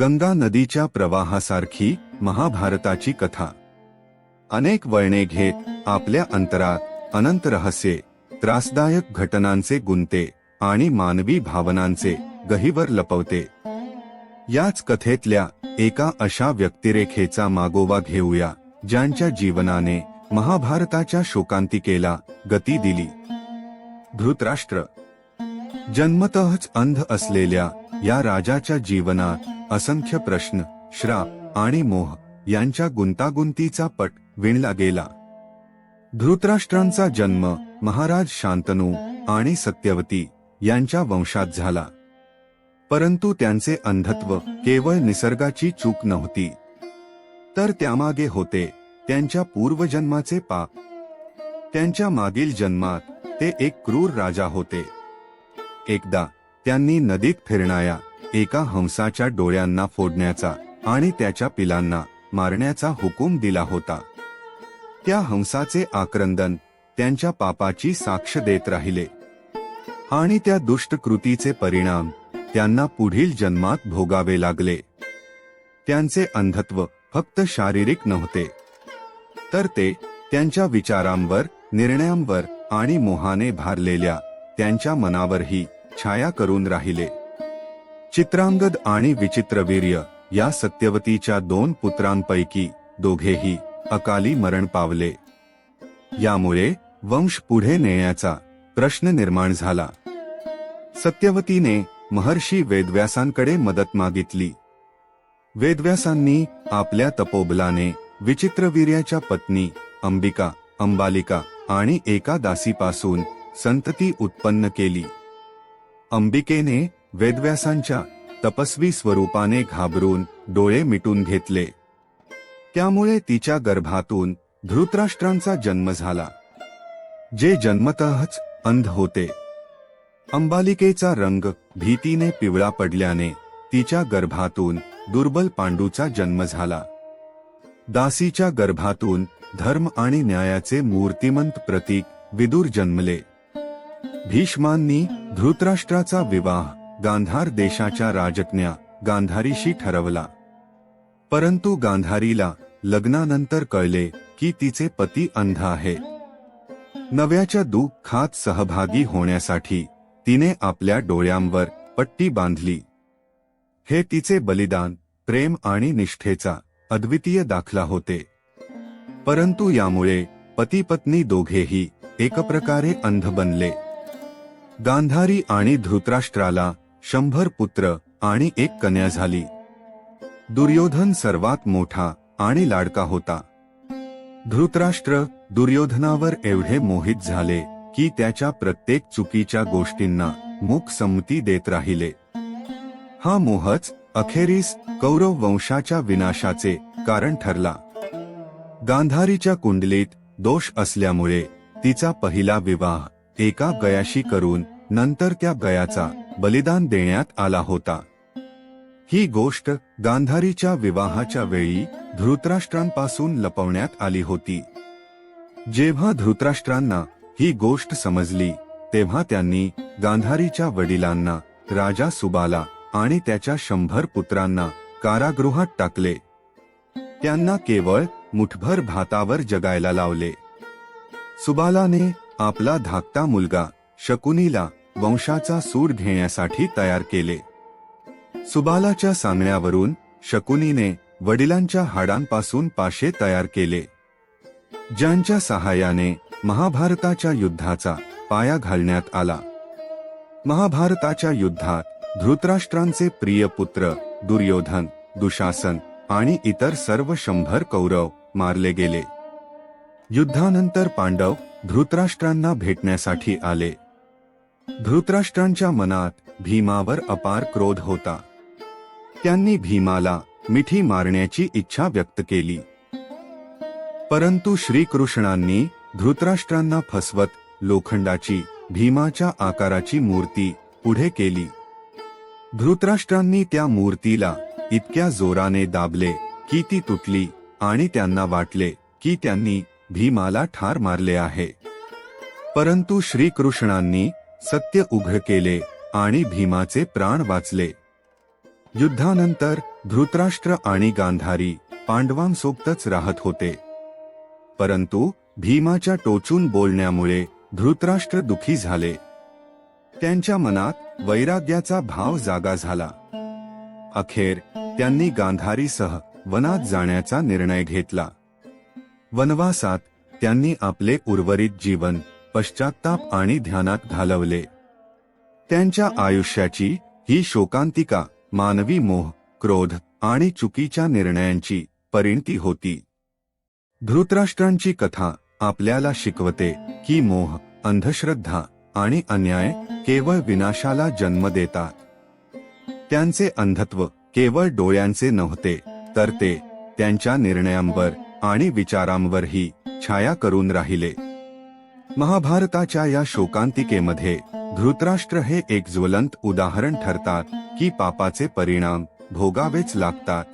गंगा नदीच्या प्रवाहासारखी महाभारताची कथा. अनेक वळणे घेत आपल्या अंतरात अनंत रहस्ये त्रासदायक घटनांचे गुंते आणि मानवी भावनांचे गहिवर लपवते. याच कथेतल्या एका अशा व्यक्तिरेखेचा मागोवा घेऊया ज्यांच्या जीवनाने महाभारताच्या शोकांतिकेला गती दिली. धृतराष्ट्र. जन्मतःच अंध असलेल्या या राजाच्या जीवनात असंख्य प्रश्न श्राप आणि मोह यांच्या गुंतागुंतीचा पट विणला गेला. धृतराष्ट्रांचा जन्म महाराज शांतनू आणि सत्यवती यांच्या वंशात झाला. परंतु त्यांचे अंधत्व केवळ निसर्गाची चूक नव्हती. तर त्यामागे होते त्यांच्या पूर्वजन्माचे पाप. त्यांच्या मागील जन्मात ते एक क्रूर राजा होते. एकदा त्यांनी नदीत फिरणाया एका हंसाच्या डोळ्यांना फोडण्याचा आणि त्याच्या पिलांना मारण्याचा हुकूम दिला होता. त्या हंसाचे आक्रंदन त्यांच्या पापाची साक्ष देत राहिले. आणि त्या दुष्ट कृतीचे परिणाम त्यांना पुढील जन्मात भोगावे लागले. त्यांचे अंधत्व फक्त शारीरिक नव्हते. तर ते त्यांच्या विचारांवर निर्णयांवर आणि मोहाने भारलेल्या त्यांच्या मनावरही छाया करून राहिले. चित्रांगद आणि विचित्रवीर्य या सत्यवतीच्या दोन पुत्रांपैकी दोघेही अकाली मरण पावले. यामुळे वंश पुढे नेण्याचा प्रश्न निर्माण झाला. सत्यवतीने महर्षी वेदव्यासांकडे मदत मागितली. वेदव्यासांनी आपल्या तपोबलाने विचित्रवीर्याच्या पत्नी अंबिका अंबालिका आणि एका दासीपासून संतती उत्पन्न केली. अंबिकेने वेदव्यासांच्या तपस्वी स्वरूपाने घाबरून डोळे मिटून घेतले. त्यामुळे तिच्या गर्भातून धृतराष्ट्रांचा जन्म झाला जे जन्मतःच अंध होते. अंबालिकेचा रंग भीतीने पिवळा पडल्याने तिच्या गर्भातून दुर्बल पांडूचा जन्म झाला. दासीच्या गर्भातून धर्म आणि न्यायाचे मूर्तिमंत प्रतीक विदूर जन्मले. भीष्मांनी धृतराष्ट्राचा विवाह गांधार देशाच्या राजज्ञा गांधारीशी ठरवला. परंतु गांधारीला लग्नानंतर कळले की तिचे पती अंध आहे. नव्याच्या दुःखात सहभागी होण्यासाठी तिने आपल्या डोळ्यांवर पट्टी बांधली. हे तिचे बलिदान प्रेम आणि निष्ठेचा अद्वितीय दाखला होते. परंतु यामुळे पती पत्नी दोघेही एकप्रकारे अंध बनले. गांधारी आणि धृतराष्ट्राला शंभर पुत्र आणि एक कन्या झाली. दुर्योधन सर्वात मोठा आणि लाडका होता. धृतराष्ट्र दुर्योधनावर एवढे मोहित झाले की त्याच्या प्रत्येक चुकीच्या गोष्टींना मुख संमती देत राहिले. हा मोहच अखेरीस कौरव वंशाच्या विनाशाचे कारण ठरला. गांधारीच्या कुंडलीत दोष असल्यामुळे तिचा पहिला विवाह एका गयाशी करून नंतर त्या गयाचा बलिदान देण्यात आला होता. ही गोष्ट गांधारीच्या विवाहाच्या वेळी धृतराष्ट्रांपासून लपवण्यात आली होती. जेव्हा धृतराष्ट्रांना ही गोष्ट समजली तेव्हा त्यांनी गांधारीच्या वडिलांना राजा सुबाला आणि त्याच्या शंभर पुत्रांना कारागृहात टाकले. त्यांना केवळ मुठभर भातावर जगायला लावले. सुबालाने आपला धाकटा मुलगा शकुनीला वंशाचा सूड घेण्यासाठी तयार केले. सुबालाच्या सांगण्यावरून शकुनीने वडिलांच्या हाडांपासून पाशे तयार केले. ज्यांच्या सहाय्याने महाभारताच्या युद्धाचा पाया घालण्यात आला. महाभारताच्या युद्धात धृतराष्ट्रांचे प्रिय पुत्र दुर्योधन दुशासन आणि इतर सर्व शंभर कौरव मारले गेले. युद्धानंतर पांडव धृतराष्ट्रांना भेटण्यासाठी आले. धृतराष्ट्रांच्या मनात भीमावर अपार क्रोध होता. त्यांनी भीमाला मिठी मारण्याची इच्छा व्यक्त केली. परंतु श्रीकृष्णांनी धृतराष्ट्रांना फसवत लोखंडाची भीमाच्या आकाराची मूर्ती पुढे केली. धृतराष्ट्रांनी त्या मूर्तीला इतक्या जोराने दाबले की ती तुटली आणि त्यांना वाटले की त्यांनी भीमाला ठार मारले आहे. परंतु श्रीकृष्णांनी सत्य उघड केले आणि भीमाचे प्राण वाचले. युद्धानंतर धृतराष्ट्र आणि गांधारी पांडवांसोबतच राहत होते. परंतु भीमाच्या टोचून बोलण्यामुळे धृतराष्ट्र दुखी झाले. त्यांच्या मनात वैराग्याचा भाव जागा झाला. अखेर त्यांनी गांधारीसह वनात जाण्याचा निर्णय घेतला. वनवासात त्यांनी आपले उर्वरित जीवन पश्चाताप आणि ध्यानात घालवले. त्यांच्या आयुष्याची ही शोकांतिका मानवी मोह क्रोध आणि चुकीच्या निर्णयांची परिणती होती. धृतराष्ट्रांची कथा आपल्याला शिकवते की मोह अंधश्रद्धा आणि अन्याय केवळ विनाशाला जन्म देतात. त्यांचे अंधत्व केवळ डोळ्यांचे नव्हते तर ते त्यांच्या निर्णयांवर आणि विचारांवरही छाया करून राहिले. महाभारताच्या या शोकांतिकेमध्ये धृतराष्ट्र हे एक ज्वलंत उदाहरण ठरतात की पापाचे परिणाम भोगावेच लागतात.